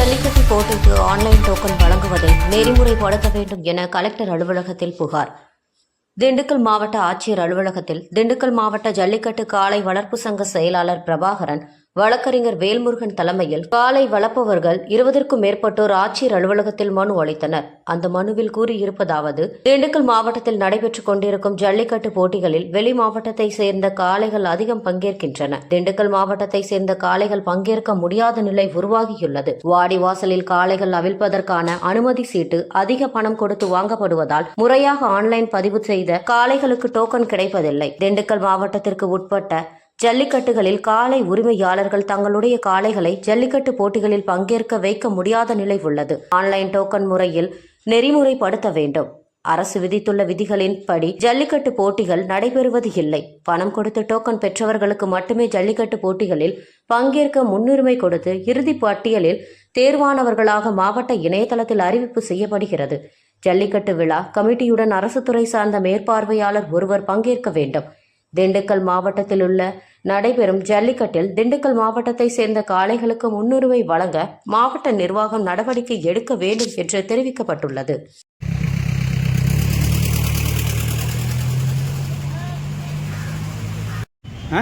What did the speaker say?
ஜல்லிக்கட்டு போட்டிக்கு online token வழங்குவதை நெறிமுறைப்படுத்த வேண்டும் என கலெக்டர் அலுவலகத்தில் புகார். திண்டுக்கல் மாவட்ட ஆட்சியர் அலுவலகத்தில் திண்டுக்கல் மாவட்ட ஜல்லிக்கட்டு காலை வளர்ப்பு சங்க செயலாளர் பிரபாகரன் வழக்கறிஞர் வேல்முருகன் தலைமையில் காலை வளர்ப்பவர்கள் இருபதற்கும் மேற்பட்டோர் ஆட்சியர் அலுவலகத்தில் மனு அளித்தனர். அந்த மனுவில் கூறியிருப்பதாவது திண்டுக்கல் மாவட்டத்தில் நடைபெற்றுக் கொண்டிருக்கும் ஜல்லிக்கட்டு போட்டிகளில் வெளி மாவட்டத்தை சேர்ந்த காளைகள் அதிகம் பங்கேற்கின்றன. திண்டுக்கல் மாவட்டத்தை சேர்ந்த காளைகள் பங்கேற்க முடியாத நிலை உருவாகியுள்ளது. வாடிவாசலில் காளைகள் அவிழ்ப்பதற்கான அனுமதி சீட்டு அதிக பணம் கொடுத்து வாங்கப்படுவதால் முறையாக ஆன்லைன் பதிவு செய்த காளைகளுக்கு டோக்கன் கிடைப்பதில்லை. திண்டுக்கல் மாவட்டத்திற்கு உட்பட்ட ஜல்லிக்கட்டுகளில் காளை உரிமையாளர்கள் தங்களுடைய காளைகளை ஜல்லிக்கட்டு போட்டிகளில் பங்கேற்க வைக்க முடியாத நிலை உள்ளது. ஆன்லைன் டோக்கன் முறையில் நெறிமுறைப்படுத்த வேண்டும். அரசு விதித்துள்ள விதிகளின்படி ஜல்லிக்கட்டு போட்டிகள் நடைபெறுவது இல்லை. பணம் கொடுத்து டோக்கன் பெற்றவர்களுக்கு மட்டுமே ஜல்லிக்கட்டு போட்டிகளில் பங்கேற்க முன்னுரிமை கொடுத்து இறுதி பட்டியலில் தேர்வானவர்களாக மாவட்ட இணையதளத்தில் அறிவிப்பு செய்யப்படுகிறது. ஜல்லிக்கட்டு விழா கமிட்டியுடன் அரசு துறை சார்ந்த மேற்பார்வையாளர் ஒருவர் பங்கேற்க வேண்டும். திண்டுக்கல் மாவட்டத்தில் உள்ள நடைபெறும் ஜல்லிக்கட்டில் திண்டுக்கல் மாவட்டத்தை சேர்ந்த காளைகளுக்கு முன்னுரிமை வழங்க மாவட்ட நிர்வாகம் நடவடிக்கை எடுக்க வேண்டும் என்று தெரிவிக்கப்பட்டுள்ளது. ஆ?